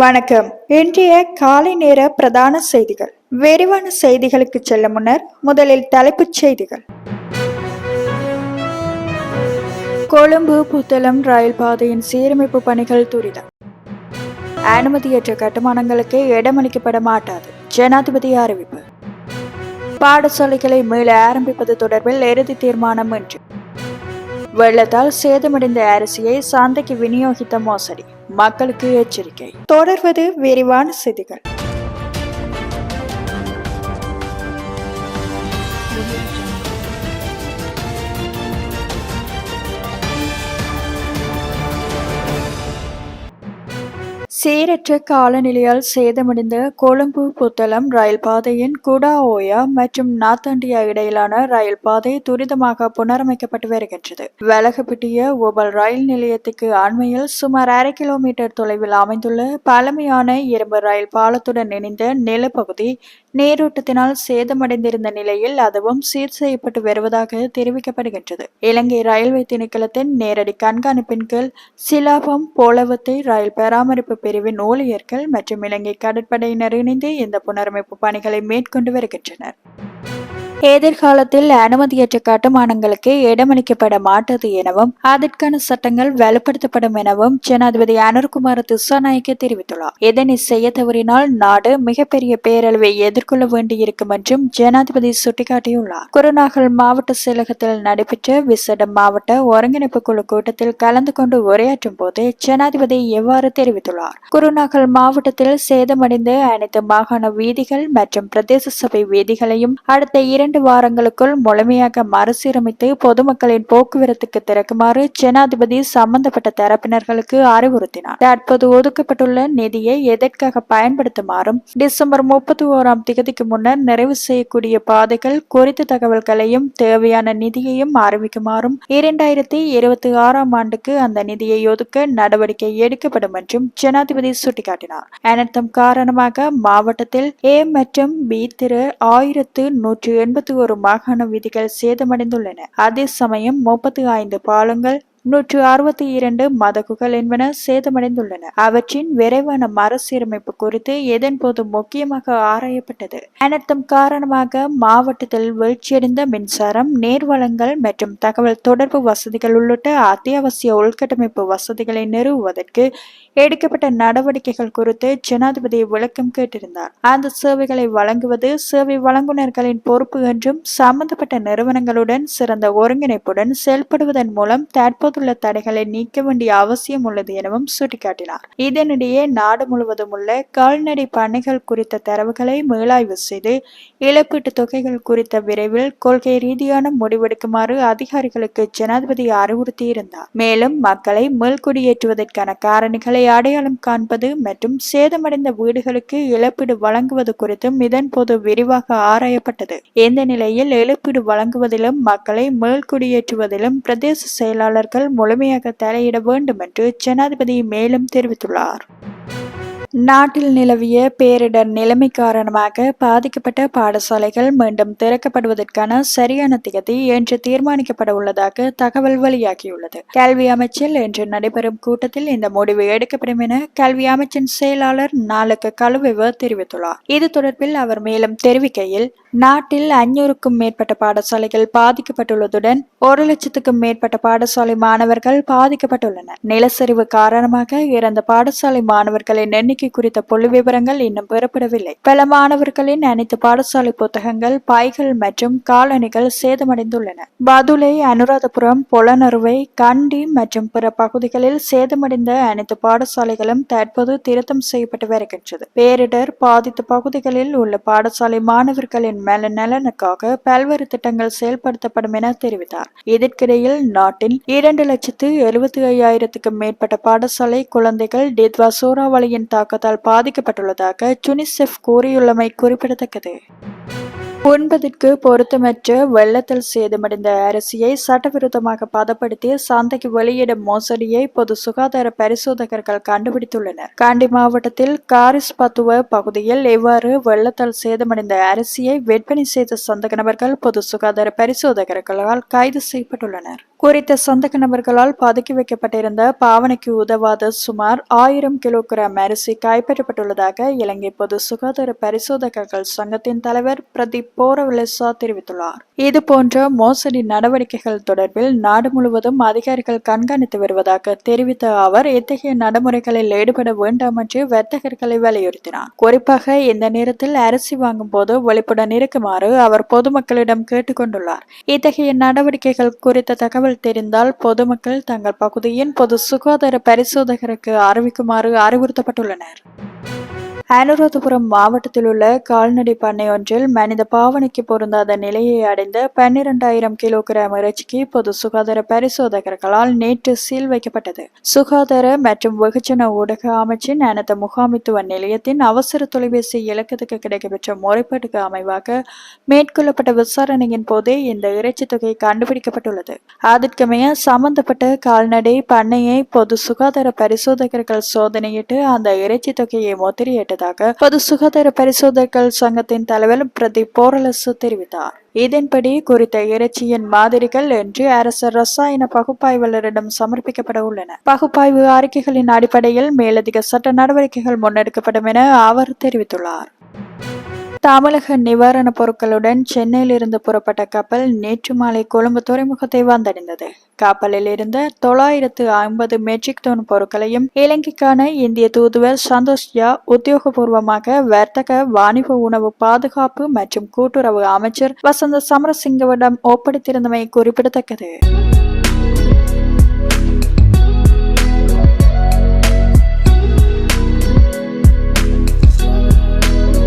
வணக்கம். இன்றைய காலை நேர பிரதான செய்திகள். விரிவான செய்திகளுக்கு செல்ல முன்னர் முதலில் தலைப்புச் செய்திகள். கொழும்பு புத்தளம் ரயில் பாதையின் சீரமைப்பு பணிகள் துரிதம். அனுமதியற்ற கட்டுமானங்களுக்கு இடமளிக்கப்பட மாட்டாது. ஜனாதிபதி அறிவிப்பு. பாடசாலைகளை மீள ஆரம்பிப்பது தொடர்பில் இறுதி தீர்மானம் என்று வெள்ளத்தால் சேதமடைந்த அரிசியை சந்தைக்கு விநியோகித்த மோசடி. மக்களுக்கு எச்சரிக்கை. தொடர்வது விரிவான செய்திகள். சீரற்ற காலநிலையால் சேதமடைந்த கொழும்பு புத்தளம் ரயில் பாதையின் குடாஓயா மற்றும் நாத்தாண்டியா இடையிலான ரயில் பாதை துரிதமாக புனரமைக்கப்பட்டு வருகின்றது. வெலகப்பிட்டிய ஒபல் ரயில் நிலையத்துக்கு அண்மையில் சுமார் அரை கிலோமீட்டர் தொலைவில் அமைந்துள்ள பழமையான இரும்பு ரயில் பாலத்துடன் இணைந்த நிலப்பகுதி நீரூட்டத்தினால் சேதமடைந்திருந்த நிலையில் அதுவும் சீர் செய்யப்பட்டு வருவதாக தெரிவிக்கப்படுகின்றது. இலங்கை ரயில்வே திணைக்களத்தின் நேரடி கண்காணிப்பின் கீழ் சிலாபம் போலவத்தை ரயில் பராமரிப்பு பிரிவின் ஊழியர்கள் மற்றும் இலங்கை கடற்படையினர் இணைந்து இந்த புனரமைப்பு பணிகளை மேற்கொண்டு வருகின்றனர். எதிர்காலத்தில் அனுமதியற்ற கட்டுமானங்களுக்கு இடமளிக்கப்பட மாட்டது எனவும் அதற்கான சட்டங்கள் வலுப்படுத்தப்படும் எனவும் ஜனாதிபதி அனுர்குமார் திசாநாயக்க தெரிவித்துள்ளார். இதனை செய்ய தவறினால் நாடு மிகப்பெரிய பேரழிவை எதிர்கொள்ள வேண்டியிருக்கும் என்றும் ஜனாதிபதி சுட்டிக்காட்டியுள்ளார். குருநாகல் மாவட்ட செயலகத்தில் நடைபெற்ற விசேட மாவட்ட ஒருங்கிணைப்பு குழு கூட்டத்தில் கலந்து கொண்டு உரையாற்றும் போது ஜனாதிபதி எவ்வாறு தெரிவித்துள்ளார். குருநாகல் மாவட்டத்தில் சேதமடைந்த அனைத்து மாகாண வீதிகள் மற்றும் பிரதேச சபை வீதிகளையும் அடுத்த இரண்டு இரண்டு வாரங்களுக்குள் முழுமையாக மறுசீரமைத்து பொதுமக்களின் போக்குவரத்துக்கு திறக்குமாறு ஜனாதிபதி சம்பந்தப்பட்ட தரப்பினர்களுக்கு அறிவுறுத்தினார். தற்போது ஒதுக்கப்பட்டுள்ள நிதியை எதற்காக பயன்படுத்துமாறும் டிசம்பர் முப்பத்தி ஓராம் திகதிக்கு முன்னர் நிறைவு செய்யக்கூடிய பாதைகள் குறித்த தகவல்களையும் தேவையான நிதியையும் அறிவிக்குமாறும் இரண்டாயிரத்தி இருபத்தி ஆறாம் ஆண்டுக்கு அந்த நிதியை ஒதுக்க நடவடிக்கை எடுக்கப்படும் என்றும் ஜனாதிபதி சுட்டிக்காட்டினார். அனர்த்தம் காரணமாக மாவட்டத்தில் ஏ மற்றும் பி திரு ஆயிரத்து நூற்று எண்பது எண்பத்தி ஒரு மாகாண வீதிகள் சேதமடைந்துள்ளன. அதே சமயம் முப்பத்தி ஐந்து பாலங்கள் நூற்று அறுபத்தி இரண்டு மதகுகள் என்பன சேதமடைந்துள்ளன. அவற்றின் விரைவான மறுசீரமைப்பு குறித்து இதன் போது முக்கியமாக ஆராயப்பட்டது? அனர்த்தம் காரணமாக மாவட்டத்தில் வீழ்ச்சியடைந்த மின்சாரம் நேர்வளங்கள் மற்றும் தகவல் தொடர்பு வசதிகள் உள்ளிட்ட அத்தியாவசிய உள்கட்டமைப்பு வசதிகளை நிறுவுவதற்கு எடுக்கப்பட்ட நடவடிக்கைகள் குறித்து ஜனாதிபதி விளக்கம் கேட்டிருந்தார். அந்த சேவைகளை வழங்குவது சேவை வழங்குநர்களின் பொறுப்பு என்றும் சம்பந்தப்பட்ட நிறுவனங்களுடன் சிறந்த ஒருங்கிணைப்புடன் செயல்படுவதன் மூலம் தற்போது உள்ள தடைகளை நீக்க வேண்டிய அவசியம் உள்ளது எனவும் சுட்டிக்காட்டினார். இதனிடையே நாடு முழுவதும் உள்ள கால்நடை பண்ணைகள் குறித்த தரவுகளை மீளாய்வு செய்து இழப்பீட்டு தொகைகள் குறித்த விரைவில் கொள்கை ரீதியான முடிவெடுக்குமாறு அதிகாரிகளுக்கு ஜனாதிபதி அறிவுறுத்தியிருந்தார். மேலும் மக்களை மேல்குடியேற்றுவதற்கான காரணிகளை அடையாளம் காண்பது மற்றும் சேதமடைந்த வீடுகளுக்கு இழப்பீடு வழங்குவது குறித்தும் இதன்போது விரிவாக ஆராயப்பட்டது. இந்த நிலையில் இழப்பீடு வழங்குவதிலும் மக்களை மேல்குடியேற்றுவதிலும் பிரதேச செயலாளர்கள் முழுமையாக தலையிட வேண்டும் என்று ஜனாதிபதி மேலும் தெரிவித்துள்ளார். நாட்டில் நிலவிய பேரிடர் நிலைமை காரணமாக பாதிக்கப்பட்ட பாடசாலைகள் மீண்டும் திறக்கப்படுவதற்கான சரியான திகதி என்று தீர்மானிக்கப்பட உள்ளதாக தகவல் வெளியாகியுள்ளது. கல்வி அமைச்சில் இன்று நடைபெறும் கூட்டத்தில் இந்த முடிவு எடுக்கப்படும் என கல்வி அமைச்சின் செயலாளர் நாளுக்கு கழுவிவ தெரிவித்துள்ளார். இது தொடர்பில் அவர் மேலும் தெரிவிக்கையில் நாட்டில் அஞ்சூறுக்கும் மேற்பட்ட பாடசாலைகள் பாதிக்கப்பட்டுள்ளதுடன் ஒரு லட்சத்துக்கும் மேற்பட்ட பாடசாலை மாணவர்கள் பாதிக்கப்பட்டுள்ளனர். நிலச்சரிவு காரணமாக இறந்த பாடசாலை மாணவர்களின் எண்ணிக்கை குறித்த புள்ளி விவரங்கள் இன்னும் பெறப்படவில்லை. பல மாணவர்களின் அனைத்து பாடசாலை புத்தகங்கள் பாய்கள் மற்றும் காலணிகள் சேதமடைந்துள்ளன. பதுளை அனுராதபுரம் பொலனறுவை கண்டி மற்றும் பிற பகுதிகளில் சேதமடைந்த அனைத்து பாடசாலைகளும் தற்போது திருத்தம் செய்யப்பட்டு வருகின்றது. பேரிடர் பாதித்த பகுதிகளில் உள்ள பாடசாலை மாணவர்களின் மேல நலனுக்காக பல்வேறு திட்டங்கள் செயல்படுத்தப்படும் என தெரிவித்தார். இதற்கிடையில் நாட்டில் இரண்டு லட்சத்து எழுபத்தி ஐயாயிரத்துக்கும் மேற்பட்ட பாடசாலை குழந்தைகள் டித்வா சூறாவளியின் தாக்கத்தால் பாதிக்கப்பட்டுள்ளதாக யுனிசெஃப் கூறியுள்ளமை குறிப்பிடத்தக்கது. ஒன்பதிற்கு பொருத்தமற்ற வெள்ளத்தில் சேதமடைந்த அரிசியை சட்டவிரோதமாக பதப்படுத்தி சந்தைக்கு வெளியிடும் மோசடியை பொது சுகாதார பரிசோதகர்கள் கண்டுபிடித்துள்ளனர். காண்டி மாவட்டத்தில் காரிஸ் பத்துவ பகுதியில் இவ்வாறு வெள்ளத்தால் சேதமடைந்த அரிசியை விற்பனை செய்த சந்தக நபர்கள் பொது சுகாதார பரிசோதகர்களால் கைது செய்யப்பட்டுள்ளனர். குறித்த சந்தக நபர்களால் பதுக்கி வைக்கப்பட்டிருந்த பாவனைக்கு உதவாத சுமார் ஆயிரம் கிலோகிராம் அரிசி கைப்பற்றப்பட்டுள்ளதாக இலங்கை பொது சுகாதார பரிசோதகர்கள் சங்கத்தின் தலைவர் பிரதீப் போரவலெசா தெரிவித்துள்ளார். இதுபோன்ற மோசடி நடவடிக்கைகள் தொடர்பில் நாடு முழுவதும் அதிகாரிகள் கண்காணித்து வருவதாக தெரிவித்த அவர் இத்தகைய நடைமுறைகளில் ஈடுபட வேண்டாம் என்று வர்த்தகர்களை வலியுறுத்தினார். குறிப்பாக இந்த நேரத்தில் அரிசி வாங்கும் போது விழிப்புடன் இருக்குமாறு அவர் பொதுமக்களிடம் கேட்டுக்கொண்டுள்ளார். இத்தகைய நடவடிக்கைகள் குறித்த தகவல் தெரிந்தால் பொதுமக்கள் தங்கள் பகுதியின் பொது சுகாதார பரிசோதகருக்கு அறிவிக்குமாறு அறிவுறுத்தப்பட்டுள்ளனர். அனுராதபுரம் மாவட்டத்தில் உள்ள கால்நடை பண்ணை ஒன்றில் மனித பாவனைக்கு பொருந்தாத நிலையை அடைந்த பன்னிரண்டாயிரம் கிலோகிராம் இறைச்சிக்கு பொது சுகாதார பரிசோதகர்களால் நேற்று சீல் வைக்கப்பட்டது. சுகாதார மற்றும் வெகுஜன ஊடக அமைச்சின் அனைத்து முகாமித்துவ நிலையத்தின் அவசர தொலைபேசி இலக்கத்துக்கு கிடைக்கப்பெற்ற முறைப்பாட்டுக்கு அமைவாக மேற்கொள்ளப்பட்ட விசாரணையின் போதே இந்த இறைச்சி தொகை கண்டுபிடிக்கப்பட்டுள்ளது. அதற்கமைய சம்பந்தப்பட்ட கால்நடை பண்ணையை பொது சுகாதார பரிசோதகர்கள் சோதனையிட்டு அந்த இறைச்சி தொகையை முத்திரையிட்டதாக பொது சுகாதார பரிசோதகர்கள் சங்கத்தின் தலைவர் பிரதீப் போரலசு தெரிவித்தார். இதன்படி குறித்த இறைச்சியின் மாதிரிகள் என்று அரசு ரசாயன பகுப்பாய்வாளரிடம் சமர்ப்பிக்கப்பட உள்ளன. பகுப்பாய்வு அறிக்கைகளின் அடிப்படையில் மேலதிக சட்ட நடவடிக்கைகள் முன்னெடுக்கப்படும் என அவர் தெரிவித்துள்ளார். தமிழக நிவாரணப் பொருட்களுடன் சென்னையிலிருந்து புறப்பட்ட கப்பல் நேற்று மாலை கொழும்பு துறைமுகத்தை வந்தடைந்தது. கப்பலில் இருந்த தொள்ளாயிரத்து ஐம்பது மெட்ரிக் டன் பொருட்களையும் இலங்கைக்கான இந்திய தூதுவர் சந்தோஷ் ஜா உத்தியோகபூர்வமாக வர்த்தக வாணிப உணவு பாதுகாப்பு மற்றும் கூட்டுறவு அமைச்சர் வசந்த சமரசிங்கவிடம் ஒப்படைத்திருந்தமை குறிப்பிடத்தக்கது.